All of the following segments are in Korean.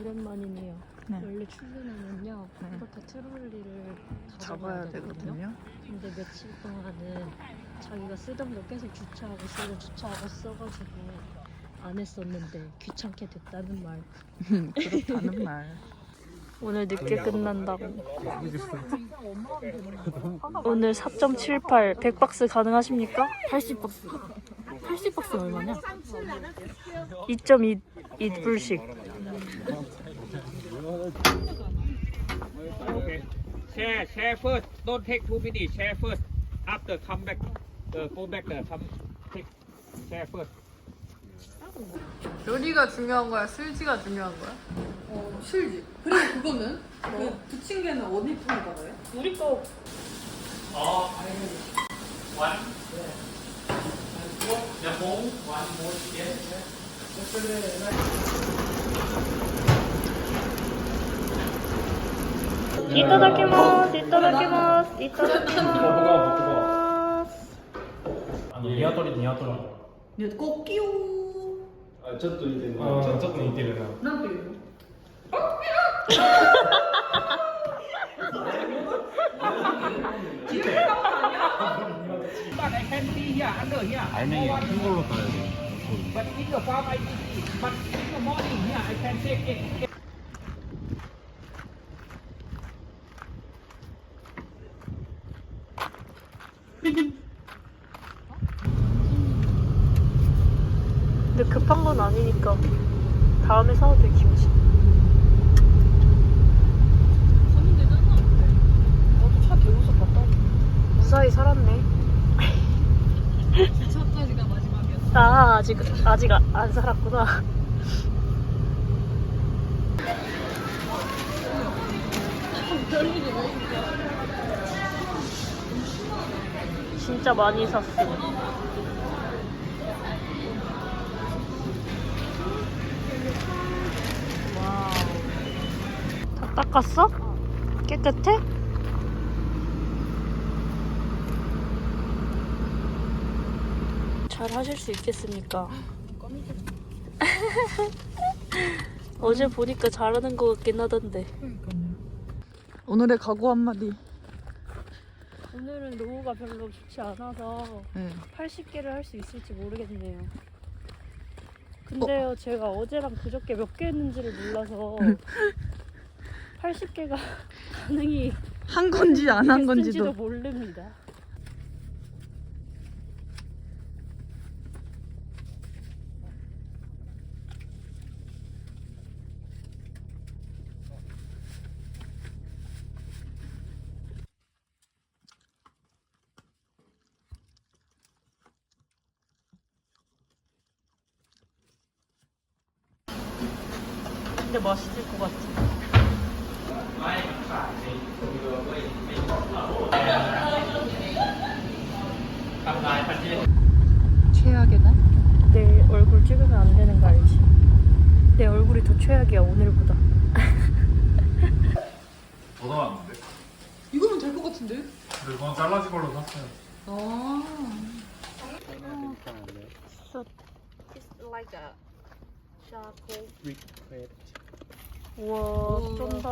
오랜만이네요. 네. 원래 출근하면요. 네. 이렇게 트롤리를 잡아야 되거든요. 근데 며칠 동안은 자기가 쓰던 거 계속 주차하고 쓰고 주차하고 써가지고 안 했었는데 귀찮게 됐다는 말. 그렇다는 말. 오늘 늦게 끝난다고. 오늘 4.78 100박스 가능하십니까? 80박스. 80박스 얼마냐? 2.2 2불씩. Okay. Share, share first. Don't take two minutes. Share first. After come back, uh, go back there. Come take. Share first. 요리가 중요한 거야? 술지가 중요한 거야? 어, 실지. 그리고 그거는 그 부침개는 어디 통에 받아요? 우리 거 いただきます。いただきます。いただきます。あの、ニワトリ、ニワトリ。あ、ちょっと似てる。あ、ちょっと似てるな。なんていうの。ไอ้ 근데 급한 건 아니니까 다음에 사도 돼 김치. 무사히 살았네. 주차까지가 마지막이었어. 아 아직 아직 아- 안 살았구나. 진짜 많이 샀어. 와우. 다 닦았어? 깨끗해? 잘 하실 수 있겠습니까? 어제 보니까 잘하는 것 같긴 하던데. 오늘의 각오 한마디. 오늘은 노후가 별로 좋지 않아서 네. 80개를 할 수 있을지 모르겠네요. 근데요, 제가 어제랑 그저께 몇 개 했는지를 몰라서 80개가 가능이 한 건지 안한 됐을지도 건지도. 모릅니다. 근데 맛있을 것 같아. 최악의 날? 내 얼굴 찍으면 안 되는 거 알지? 내 얼굴이 더 최악이야 오늘보다. 더 나왔는데? 이거면 될 것 같은데? 근데 이건 잘라진 걸로 샀어요. 아. So it's like a charcoal. 우와 우와. 쫀다.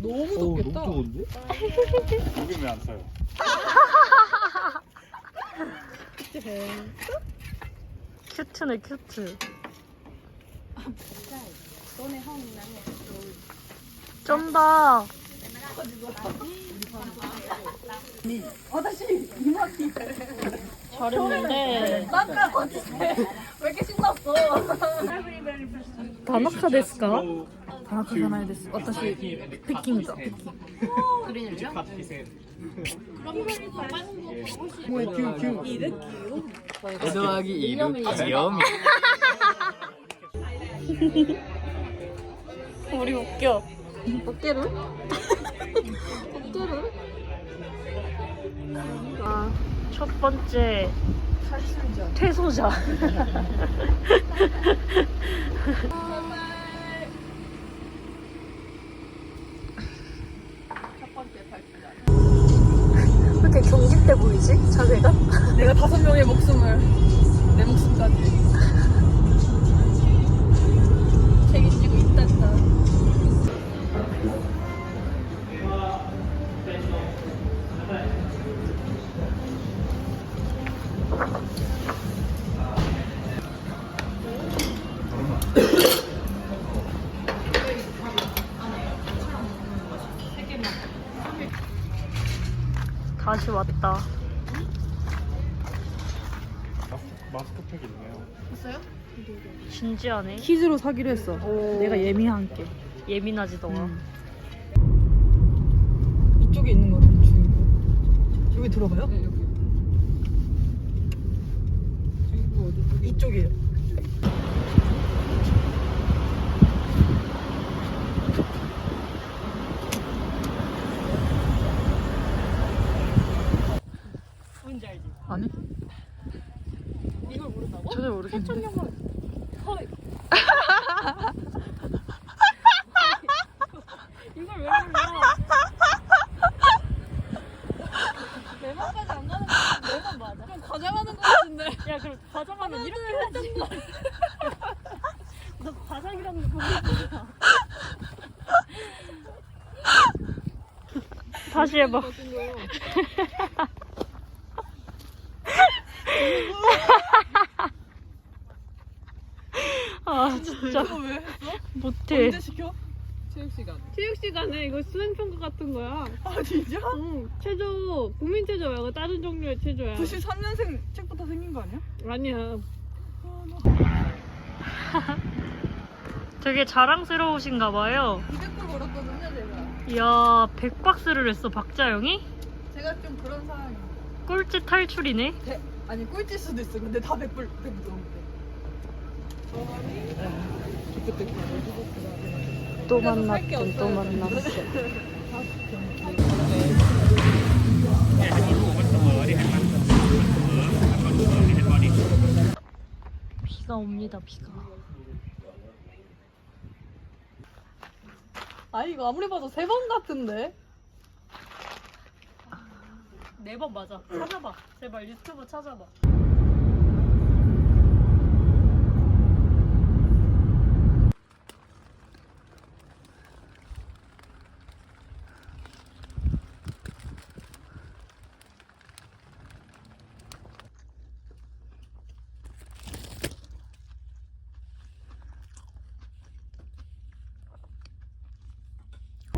너무 덥겠다. 여긴 왜안 써요? 큐트네 큐트. 쫀다. 잘했는데. 왜 이렇게 신났어? 다나카 데스까? 田中じゃないです。私、ピッキングだ。ピッキング。 더하기 2는 귀염이. 우리 웃겨. 어깨를? 아, 첫 번째 퇴소자. 자세가? 내가 다섯 명의 목숨을 내 목숨까지 진지하네. 키즈로 사기로 했어. 내가 예민한 게. 예민하지더라. 이쪽에 있는 거좀 중이고. 여기 들어가요? 네, 여기. 이쪽이에요. 뭔지 알지? 아니? 이걸 모른다고? 전혀 모르겠는데. 이걸 왜 몰라? 내맘까지 안 가는 거 내맘 맞아. 좀 과장하는 거 같은데. 야 그럼 과장하면 이렇게 하지. 너 과장이라는 거 모르겠구나. 다시 해봐. 아 진짜 왜 했어? 못해. 언제 시켜? 체육 시간. 체육 시간에 이거 수행 평가 같은 거야. 아 진짜? 응. 체조 국민 체조 말고 다른 종류의 체조야. 93년생 책부터 생긴 거 아니야? 아니야. 되게 자랑스러우신가 봐요. 200불 벌었거든요 제가. 이야 100박스를 했어 박자영이? 제가 좀 그런 사람이에요. 꼴찌 탈출이네. 대, 아니 꼴찌 수도 있어. 근데 다 100불 100불 넘게. 또 그래서 살 또 만났군 또 만났어. 비가 옵니다 비가. 아 이거 아무리 봐도 세 번 같은데? 아, 네번 맞아. 찾아봐. 제발 유튜브 찾아봐.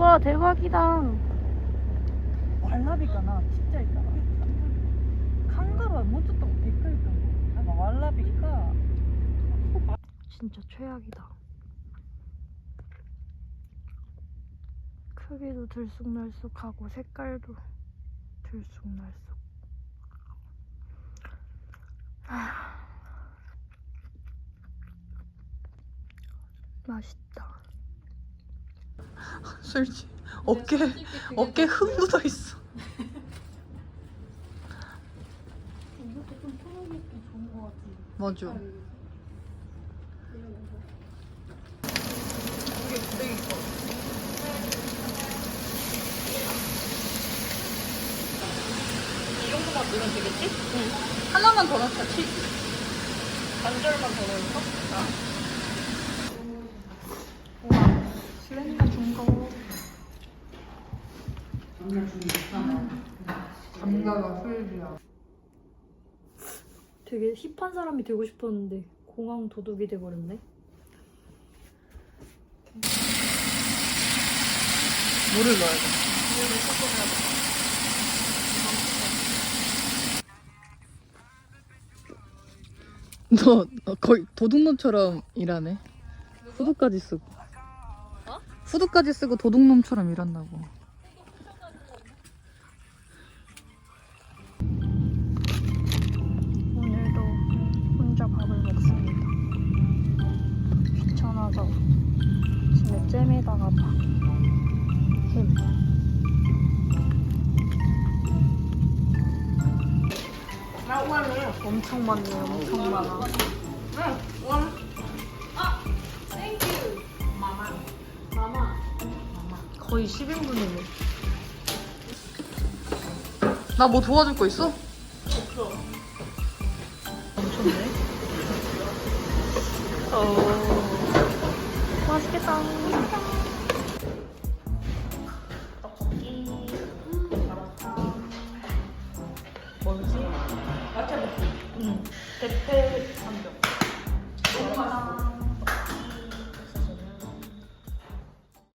와 대박이다. 왈라비가나 진짜 있잖아. 칸가루가 묻었던 거 댓글 있던 아마 왈라비가 진짜 최악이다. 크기도 들쑥날쑥하고 색깔도 들쑥날쑥. 아, 맛있다. 솔직히 어깨 어깨 흙 묻어 있어. 이것도 좀 편하게 좋은 것 같아. 맞아. 이 정도만 넣으면 되겠지? 하나만 더 넣자. 치. 반절만 더 넣을까? 슬렌더 준 거. 감가가 술이야. 되게 힙한 사람이 되고 싶었는데 공항 도둑이 돼버렸네. 물을 넣어야 돼. 너 어, 거의 도둑놈처럼 일하네. 후드까지 쓰고. 후드까지 쓰고 도둑놈처럼 일한다고. 엄청 많네요, 엄청 많아. 거의 10인분이네. 나 뭐 도와줄 거 있어? 엄청네. 어. 맛있겠다. 떡볶이.